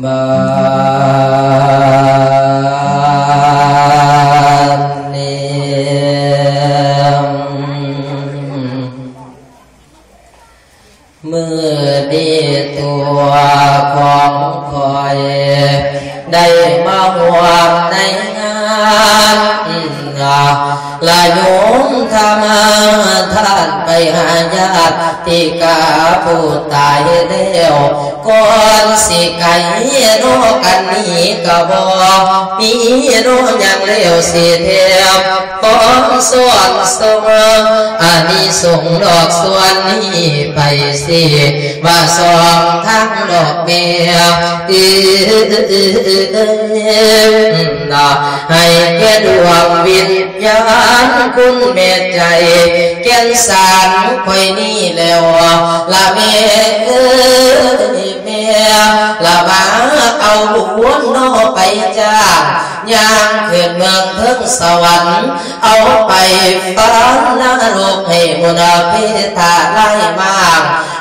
เนมเมื่ อดีตัวของคอยได้มาห่วงในงานลาโยมธรรมท่านไปหาญาติกาผู้ตายแล้วก่อนสิไก่โนกันนี้ก็บอมีโนยังเลี้ยวสิเทียบป้องส่วนสมอันนี้ส่งดอกส่วนนี้ไปสิว่าสองทั้งดอกเมียอี ให้แก่ดวงวิญญาณคุณเมตใจแก่นสารคอยนี่แล้วละเมเอ้ยเมียละมาเอาหัวนโนไปจ้าย่างขึ้นเมืองเทิงสวรรค์ เอาไปฟ้านรกให้มุนาพิธาไล่มาก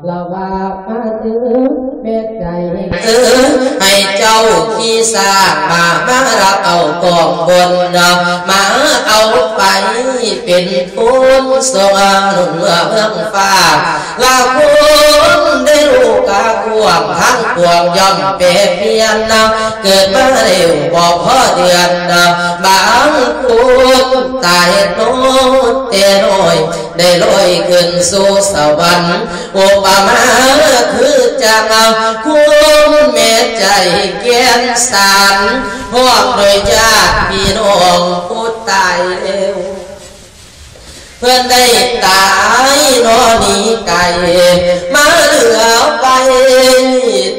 หญ่จะให้เพิ่นท่าไปเอื้อมานฝากไปคอยถ้าบาดนวยดาวโรคเมียอีเราว่ามาถึงเม็ดใจเออให้เจ้าขี้สามามารับเอากองบนมาเอาไปเป็นทุนสวรรค์เมืองฟ้าลาคุณได้รู้ กกาควงทั้งปวงย่อมเปเพียนนะเกิดมาเร็วบอกพ่อเดือนนะบางคุณตายโน้เตน้อยได้ลอยขึ้นสู่สวรรค์โอุปมาคือจังคุณเมตใจเกียนสารพวกโดยญาติพี่น้องผู้ตาย เพื่อนได้ตายนอนีไก่มาเหลือไป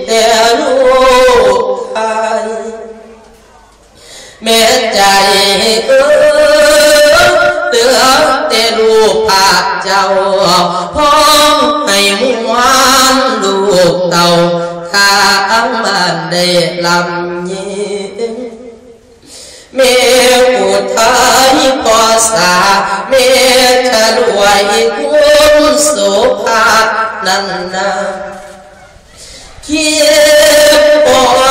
แต่ลูกไทยแม่ใจเออเหลือแต่ลูกภาคเจ้าพร้อมให้มวนลูกเต่าข้ามันได้ลำยินเมอุทัย ปอสาเมชรวยคุณสุภาพนันนาเขียบปอ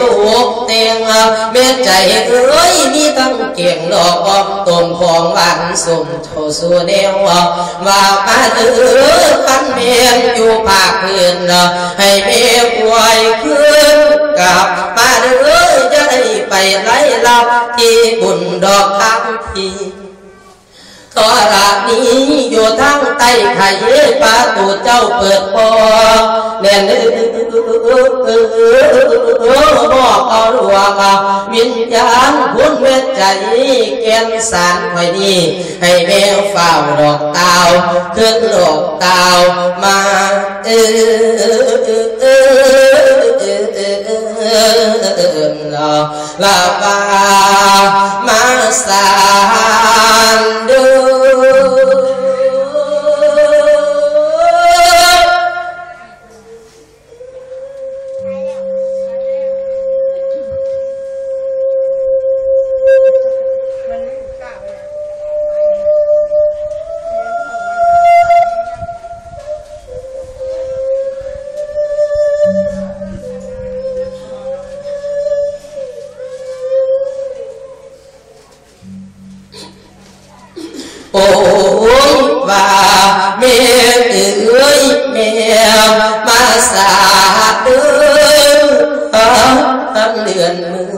ตุกเตียงเม็ดใจเอ้ยมีตั้งเก่งดอกออมต้นของหวานสมโทสูเนวว่ามาเด้อพันเมียนอยู่ภาคพื้นให้เมียป่วยขึ้นกับมาเด้อจะได้ไปไล่ลับที่บุญดอกคำทีตอรานี้อยู่ทั้งใต้ไข่ประตูเจ้าเปิดพอเน่น บอกเอาหลวงวิญญาณคุณเวทใจแกนสารไว้นี่ให้แมวเฝ้าดอกเตาขึ้นดอกเตามาเออลาบามาสานดู เมียเอ้ยเมียมาสาเดือนเดือนมือ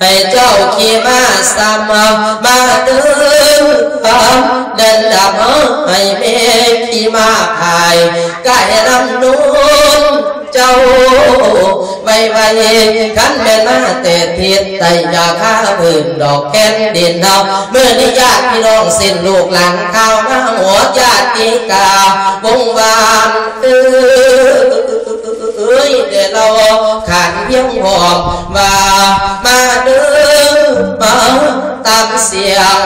ให้เจ้าขี่มายกายรำนูนเจ้าไว้ไว้ขันแม่มาแต่เทีดไตยาข้าพื้นดอกแก้นดินเนาเมื่อนี้ญาติพี่น้องสิ้นลูกหลานข้าวมาหัวญาติกาวงวานเออเอ้ยเดี๋ยวเราขันเพียงหอบว่ามาเดินมาตามเสียง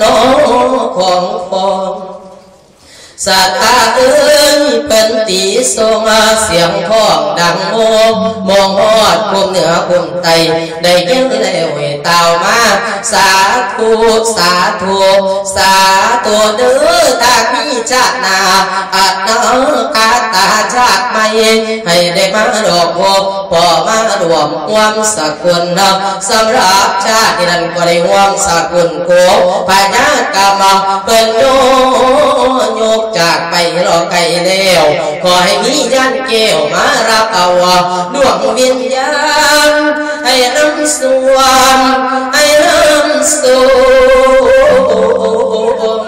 น้องของฟองสัตา เอ้ยเป็นตีทรงเสียงพ้องดังโมมองหอดคุมเหนือคุมไตได้ยินแล้วเวตาวมาสาธุสาธุสาธุเด้อตามีชาตินาอัตนกาตาชาติใหม่ให้ได้มาดอกพบพอมารวมความสกุลนะสำหรับชาตินั้นก็ได้ร่วมสกุลโกพญากรรมเป็นโยโย กจากไปรอไกลแล้วขอให้มียันเกวมารับเอาดวงวิญญาณให้นำสวมให้นำสูม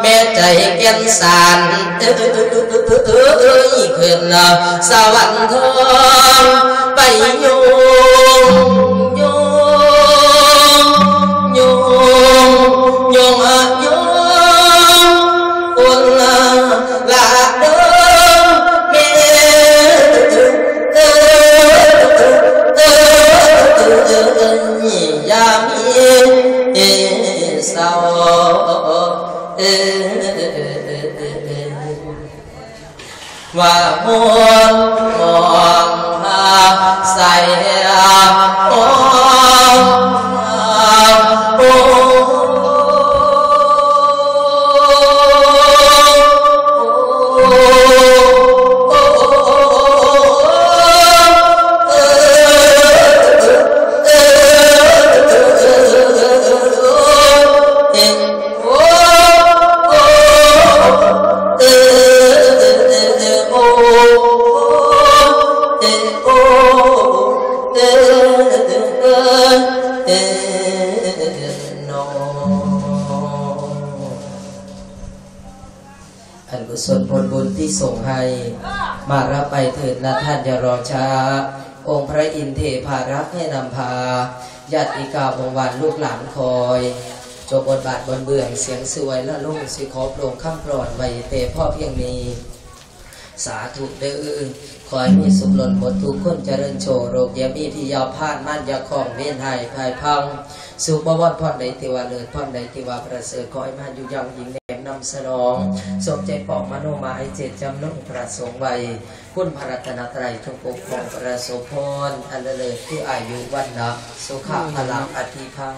แม่ใจแก่นสารเอ้ยขึ้นสวรรค์ทองไปโยงโยง อันกุศลผลบุญที่ส่งให้ มารับไปเถิดนะท่านอย่ารอช้า องค์พระอินทร์เทพารักให้นำพาญาติกาวงวานลูกหลานคอยจบบทบาทบนเบื้องเสียงสวยและลุ่งสิขอโปร่งข้ามปลอดไว้เตพ่อเพียงนี้ สาธุเด้อขอให้มีสุขหล่นหมดทุกคนเจริญโชโรคยามีที่ยาวพาดมั่นยาของเวียนหายภายพัง สุขบวรพรใดติวาเลิศพรใดติวาประเสริฐขอให้มันอยู่ยังยิงแหนมนำสนองสมใจปองมโนมายเจตจำนุ่งประสงค์ไว้คุณพระรัตนตรัยจงปกครองประสบพรอันเลิศที่อายุวันนะสุขะพลังอธิภา